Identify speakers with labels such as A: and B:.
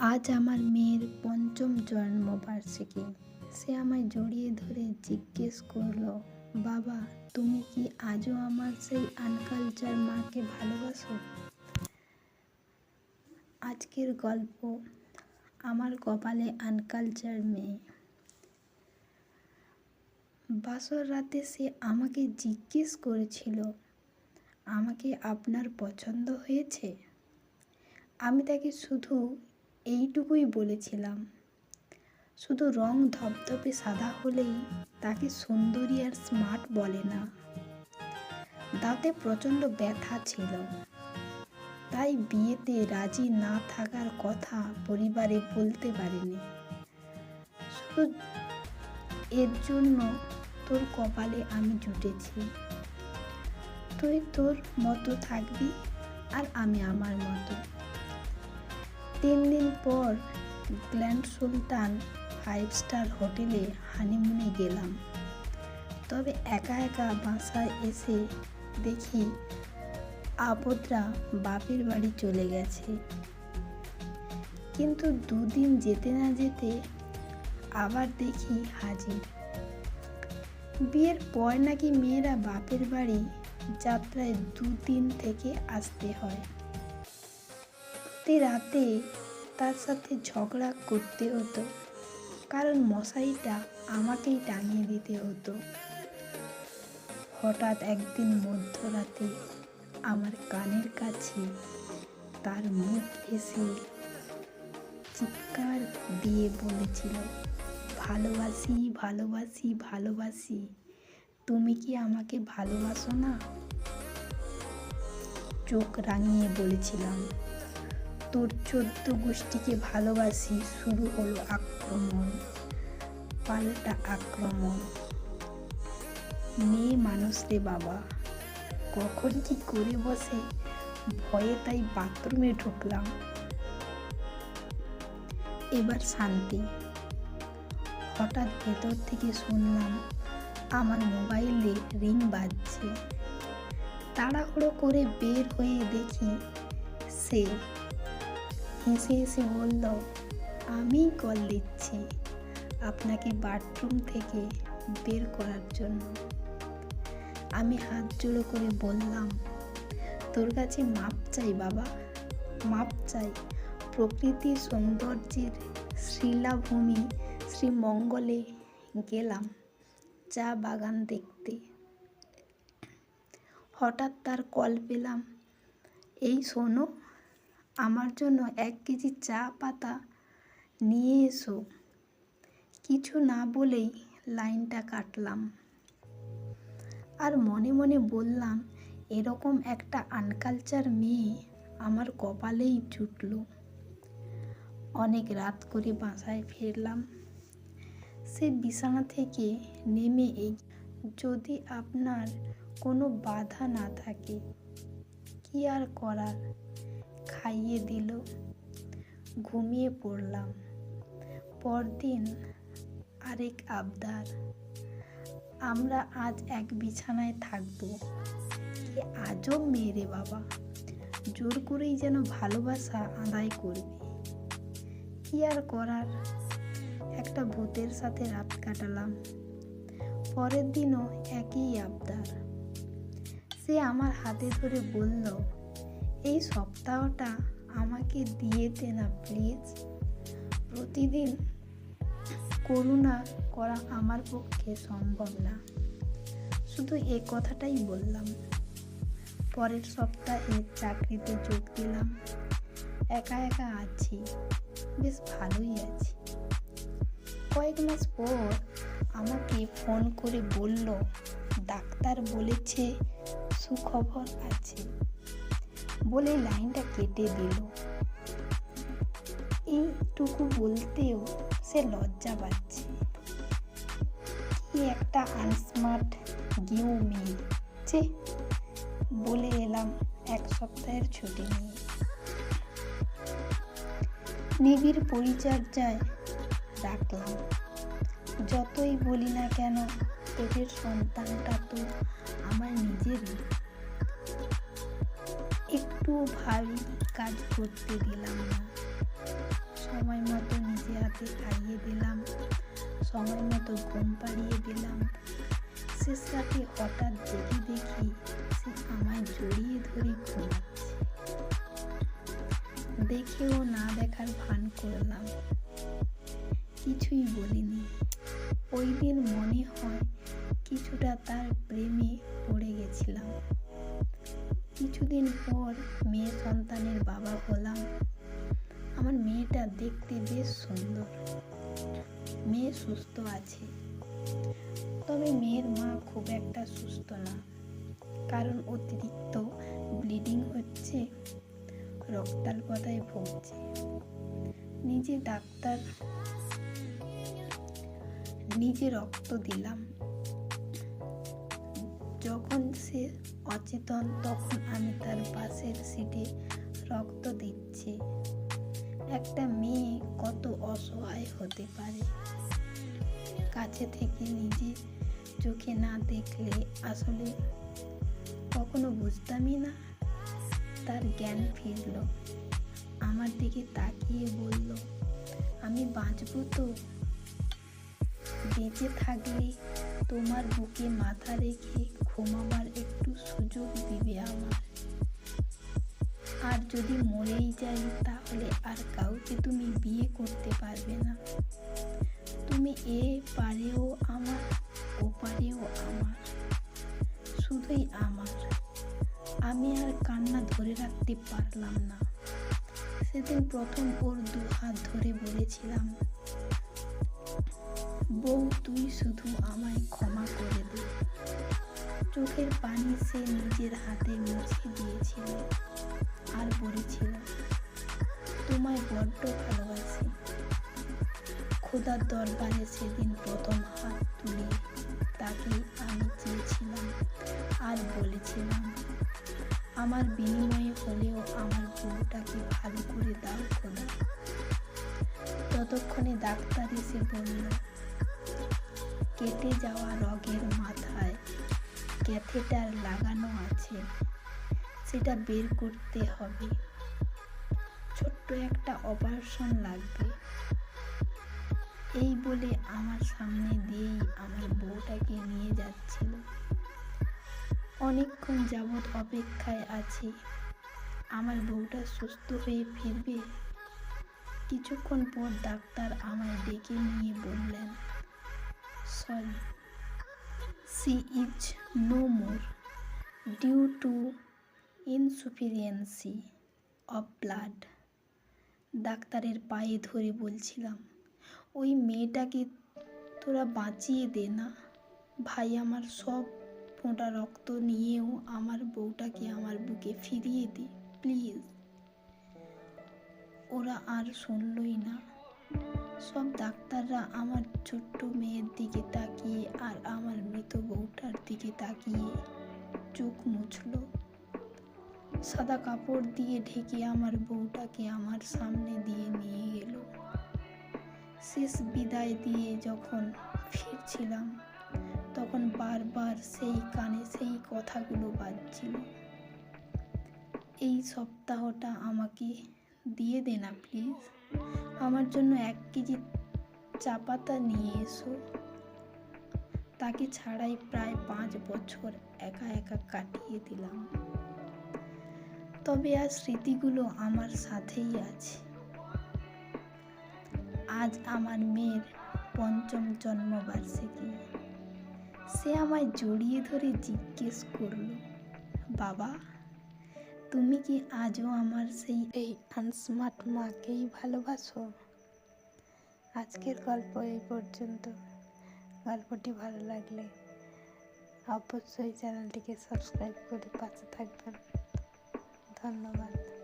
A: আজ আমার মেয়ের পঞ্চম জন্মবার্ষিকী। সে আমায় জড়িয়ে ধরে জিজ্ঞেস করল, বাবা, তুমি কি আজও আমার সেই আনকালচার মাকে ভালোবাসো? আজকের গল্প, আমার কপালে আনকালচার মেয়ে। বাসর রাতে সে আমাকে জিজ্ঞেস করেছিল, আমাকে আপনার পছন্দ হয়েছে? আমি তাকে শুধু এইটুকুই বলেছিলাম। শুধু রং ধপধপে সাদা হলেই তাকে সুন্দরী আর স্মার্ট বলে না। দাঁতে প্রচণ্ড ব্যথা ছিল। তাই বিয়েতে রাজি না থাকার কথা পরিবারে বলতে পারিনি। শুধু এর জন্য তোর কপালে আমি জুটেছি। তুই তোর মতো থাকবি আর আমি আমার মতো। তিন দিন পর গ্ল্যান্ড সুলতান ফাইভ স্টার হোটেলে হানিমুনে গেলাম। তবে একা একা বাসায় এসে দেখি আপদরা বাপের বাড়ি চলে গেছে। কিন্তু দুদিন যেতে না যেতে আবার দেখি হাজির। বিয়ের পর নাকি মেয়েরা বাপের বাড়ি যাত্রায় দুদিন থেকে আসতে হয়। প্রতি রাতে তার সাথে ঝগড়া করতে হতো। কারণ মশারিটা আমাকেই টাঙিয়ে দিতে হতো। হঠাৎ একদিন মধ্যরাতে আমার কানের কাছে তার মুখ এসে চিৎকার দিয়ে বলেছিল, ভালোবাসি ভালোবাসি ভালোবাসি, তুমি কি আমাকে ভালোবাসো না? চোখ রাঙিয়ে বলেছিলাম তোর চোদ্দ গোষ্ঠীকে ভালোবাসি, শুরু হলো আক্রমণ, পাল্টা আক্রমণ। মেয়ে মানুষ রে বাবা, কখন কি করে বসে? ভয়ে তাই বাথরুমে ঢুকলাম। এবার শান্তি। হঠাৎ ভেতর থেকে শুনলাম আমার মোবাইলে রিং বাজছে। তাড়াহুড়ো করে বের হয়ে দেখি সে হেসে হেসে বলল আমি কল দিচ্ছি আপনাকে বাথরুম থেকে বের করার জন্য। আমি হাত জোড়ো করে বললাম, তোর কাছে মাপ চাই বাবা, মাপ চাই। প্রকৃতির সৌন্দর্যের শ্রীলাভূমি শ্রীমঙ্গলে গেলাম চা বাগান দেখতে। হঠাৎ তার কল পেলাম, এই শোনো আমার জন্য এক কেজি চা পাতা নিয়ে এসো। কিছু না বলেই লাইনটা কাটলাম। আর মনে মনে বললাম, এরকম একটা আনকালচার মেয়ে আমার কপালেই জুটল। অনেক রাত করে বাসায় ফিরলাম। সে বিছানা থেকে নেমে এই যদি আপনার কোনো বাধা না থাকে, কি আর করার? খাইয়ে দিল। ঘুমিয়ে পড়লাম। পরদিন আরেক আবদার। আমরা আজ এক বিছানায় থাকব। কি আজব মেয়ে বাবা। জোর করেই যেন ভালোবাসা আদায় করবে। কি আর করার? একটা ভূতের সাথে রাত কাটালাম। পরের দিনও একই আবদার। সে আমার হাতে ধরে বলল এই সপ্তাহটা আমাকে দিয়ে দে না প্লিজ প্রতিদিন করুণা করা আমার পক্ষে সম্ভব না। শুধু এ কথাটাই বললাম। পরের সপ্তাহে চাকরিতে যোগ দিলাম। একা একা আছি। বেশ ভালোই আছি। কয়েক মাস পর আমাকে ফোন করে বলল, ডাক্তার বলেছে সুখবর আছে। বলে লাইনটা কেটে দিল। এইটুকু বলতেও সে লজ্জা পাচ্ছে। কি একটা আনস্মার্ট গিউ মেয়ে। বলে এলাম এক সপ্তাহের ছুটি নিয়ে। নিবিড় পরিচর্যায় রাখলাম। যতই বলি না কেন পেটের সন্তানটা তো আমার নিজেরই। একটুও ভারী কাজ করতে দিলাম না। সময় মতো নিজে হাতে খাইয়ে দিলাম। সময় মতো ঘুম পাড়িয়ে দিলাম। শেষ রাতে হঠাৎ দেখি দেখি সে আমায় জড়িয়ে ধরে ঘুমাচ্ছে। দেখেও না দেখার ভান করলাম। কিছুই বলিনি। ওই দিন মনে হয় কিছুটা তার প্রেমে পড়ে গেছিলাম। কিছুদিন পর মেয়ে সন্তানের বাবা হলাম আমার মেয়েটা দেখতে বেশ সুন্দর। মেয়ে সুস্থ আছে। তবে মেয়ের মা খুব একটা সুস্থ না। কারণ অতিরিক্ত ব্লিডিং হচ্ছে, রক্তাল্পতায় ভুগছে। নিজে ডাক্তার, নিজে রক্ত দিলাম। যখন সে অচেতন, তখন আমি তার পাশের সিটে রক্ত দিচ্ছি। একটা মেয়ে কত অসহায় হতে পারে। কাছে থেকে নিজে চোখে না দেখলে আসলে কখনো বুঝতামই না। তার জ্ঞান ফিরল। আমার দিকে তাকিয়ে বলল, আমি বাঁচবো তো। বেঁচে থাকলে তোমার বুকে মাথা রেখে ঘুমাবার একটু সুযোগ দিবে আমার। আর যদি মরেই যাই, তাহলে আর কাউকে তুমি বিয়ে করতে পারবে না। তুমি এ পারেও আমার, ও পারেও আমার। শুধুই আমার। আমি আর কান্না ধরে রাখতে পারলাম না। সেদিন প্রথম ওর দু হাত ধরে বলেছিলাম, বউ, তুই শুধু আমায় ক্ষমা করে দে। চোখের পানি সে নিজের হাতে মুছে দিয়েছিল আর বলেছিল, তোমায় বড্ড ভালোবাসি। খোদার দরবারে সেদিন প্রথম হাত তুলে তাকে আমি চেয়েছিলাম আর বলেছিলাম, আমার বিনিময়ে হলেও আমার বউটাকে ভালো করে দাও খোদা। ততক্ষণে ডাক্তার এসে বলল, কেটে যাওয়া রগের মাথায় ক্যাথেটার লাগানো আছে, সেটা বের করতে হবে। ছোট্ট একটা অপারেশন লাগবে। এই বলে আমার সামনে দিয়েই আমার বউটাকে নিয়ে যাচ্ছিল। অনেকক্ষণ যাবৎ অপেক্ষায় আছি। আমার বউটা সুস্থ হয়ে ফিরবে। কিছুক্ষণ পর ডাক্তার আমায় ডেকে নিয়ে বললেন, sorry she is no more due to insufficiency of blood. ডাক্তারের পায়ে ধরে বলছিলাম, ওই মেয়েটাকে তোরা বাঁচিয়ে দে না। ভাই, আমার সব ফোঁটা রক্ত নিয়েও আমার বউটাকে আমার বুকে ফিরিয়ে দে, প্লিজ। ওরা আর শুনলই না। সব ডাক্তাররা আমার ছোট্ট মেয়ের দিকে তাকিয়ে আর আমার মৃত বউটার দিকে তাকিয়ে চোখ মুছল। সাদা কাপড় দিয়ে ঢেকে আমার বউটাকে আমার সামনে দিয়ে নিয়ে গেল। শেষ বিদায় দিয়ে যখন ফিরছিলাম, তখন বারবার সেই কানে সেই কথাগুলো বাজছিল। এই সপ্তাহটা আমাকে দিয়ে দে না, প্লিজ। আমার জন্য এক কেজি চা পাতা নিয়ে এসো। তাকে ছাড়াই প্রায় পাঁচ বছর একা একা কাটিয়ে দিলাম। তবে আর স্মৃতিগুলো আমার সাথেই আছে। আজ আমার মেয়ের পঞ্চম জন্মবার্ষিকী। সে আমায় জড়িয়ে ধরে জিজ্ঞেস করল, বাবা তুমি কি আজও আমার সেই এই আনস্মার্ট মাকেই ভালোবাসো? আজকের গল্প এই পর্যন্ত। গল্পটি ভালো লাগলে অবশ্যই চ্যানেলটিকে সাবস্ক্রাইব করে পাশে থাকবেন। ধন্যবাদ।